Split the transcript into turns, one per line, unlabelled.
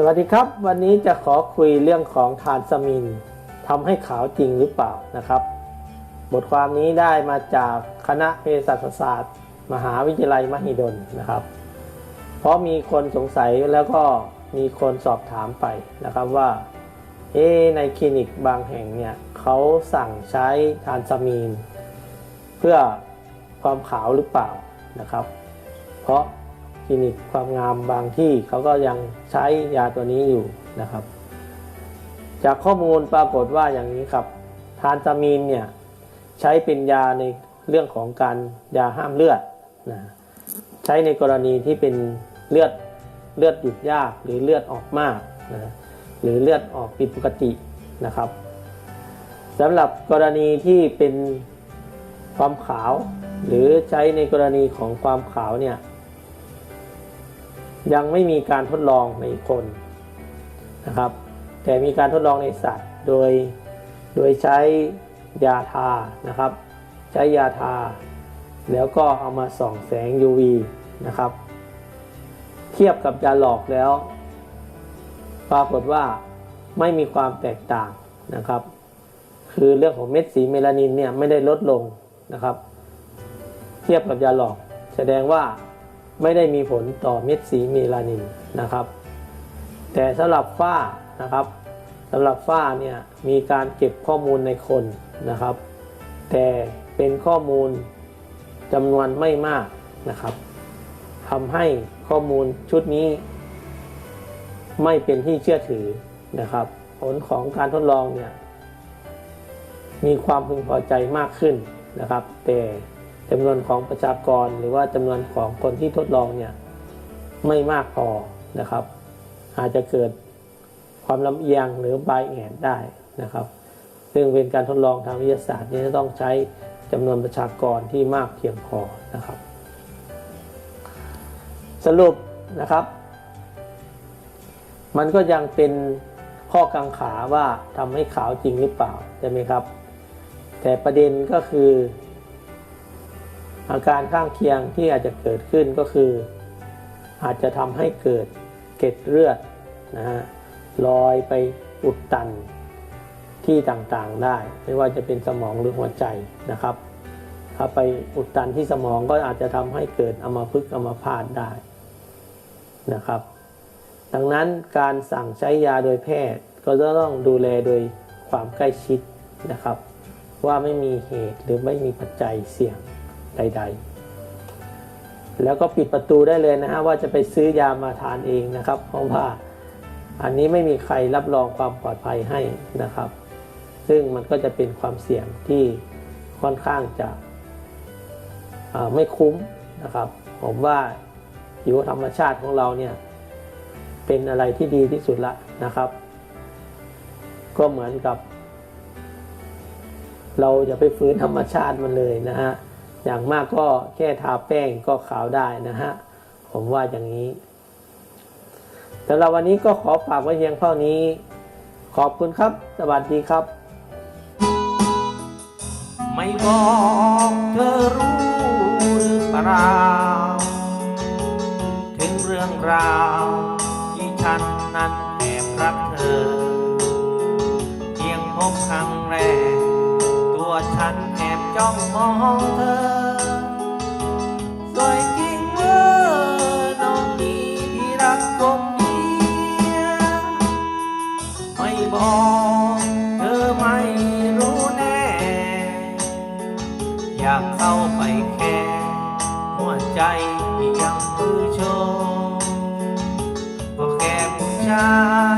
สวัสดีครับ วันนี้จะขอคุยเรื่องของทานสมินทำให้ขาวจริงหรือเปล่านะครับ บทความนี้ได้มาจากคณะเภสัชศาสตร์ มหาวิทยาลัยมหิดลนะครับ เพราะมีคนสงสัยแล้วก็มีคนสอบถามไปนะครับว่าเอในคลินิกบางแห่งเนี่ยเขาสั่งใช้ทานสมีน เพื่อความขาวหรือเปล่านะครับ เพราะ คลินิกความงามบางที่เขาก็ยังใช้ยาตัวนี้อยู่นะครับ จากข้อมูลปรากฏว่าอย่างนี้ครับทานซามีนเนี่ยใช้เป็นยาในเรื่องของการยาห้ามเลือดนะใช้ในกรณีที่เป็นเลือดเลือดหยุดยากหรือเลือดออกมากนะหรือเลือดออกผิดปกตินะครับสำหรับกรณีที่เป็นความขาว หรือใช้ในกรณีของความขาวเนี่ย ยังไม่มีการทดลองในคนนะครับ แต่มีการทดลองในสัตว์ โดยโดยใช้ยาทานะครับ ใช้ยาทา แล้วก็เอามาส่องแสง UV นะครับ เทียบกับยาหลอกแล้ว ปรากฏว่าไม่มีความแตกต่างนะครับ คือเรื่องของเม็ดสีเมลานินเนี่ยไม่ได้ลดลงนะครับ เทียบกับยาหลอก แสดงว่า ไม่ได้มีผลต่อเม็ดสีเมลานินนะครับ แต่สำหรับฝ้านะครับสำหรับฝ้าเนี่ยมีการเก็บข้อมูลในคนนะครับ แต่เป็นข้อมูลจำนวนไม่มากนะครับทำให้ข้อมูลชุดนี้ ไม่เป็นที่เชื่อถือนะครับ ผลของการทดลองเนี่ยมีความพึงพอใจมากขึ้นนะครับ แต่ จำนวนของประชากรหรือว่าจำนวนของคนที่ทดลองเนี่ยไม่มากพอนะครับ อาจจะเกิดความลำเอียงหรือบายแอนได้นะครับ ซึ่งเป็นการทดลองทางวิทยาศาสตร์ที่จะต้องใช้จำนวนประชากรที่มากเพียงพอนะครับ สรุปนะครับ มันก็ยังเป็นข้อกังขาว่าทำให้ขาวจริงหรือเปล่าใช่ไหมครับ แต่ประเด็นก็คือ อาการข้างเคียงที่อาจจะเกิดขึ้นก็คือ อาจจะทำให้เกิดเกล็ดเลือดนะฮะลอยไปอุดตันที่ต่างๆได้ ไม่ว่าจะเป็นสมองหรือหัวใจนะครับ ถ้าไปอุดตันที่สมองก็อาจจะทำให้เกิดอัมพฤกษ์อัมพาตได้นะครับ ดังนั้นการสั่งใช้ยาโดยแพทย์ก็จะต้องดูแลโดยความใกล้ชิดนะครับ ว่าไม่มีเหตุหรือไม่มีปัจจัยเสี่ยง ใด ๆ แล้วก็ปิดประตูได้เลยนะฮะว่าจะไปซื้อยามาทานเองนะครับ เพราะว่าอันนี้ไม่มีใครรับรองความปลอดภัยให้นะครับ ซึ่งมันก็จะเป็นความเสี่ยงที่ค่อนข้างจะไม่คุ้มนะครับ ผมว่าผิวธรรมชาติของเราเนี่ยเป็นอะไรที่ดีที่สุดละนะครับ ก็เหมือนกับ เราจะไปฟื้นธรรมชาติมันเลยนะฮะ อย่างมากก็แค่ทาแป้งก็ขาวได้นะฮะ ผมว่าอย่างนี้สำหรับวันนี้ก็ขอฝากไว้เพียงเท่านี้ ขอบคุณครับ สวัสดีครับ
ไม่บอกเธอรู้หรือเปล่าถึงเรื่องราวที่ฉันนั้นแอบรักเธอ เพียงพบครั้งแรก ตัวฉัน จ้องมองเธอ สวยจริงเมื่อน้องนี้ที่รักคนเดียวไม่บอกเธอไม่รู้แน่ อยากเข้าไปแค่หัวใจยังมือโชว์ก็แค่ผู้ชาย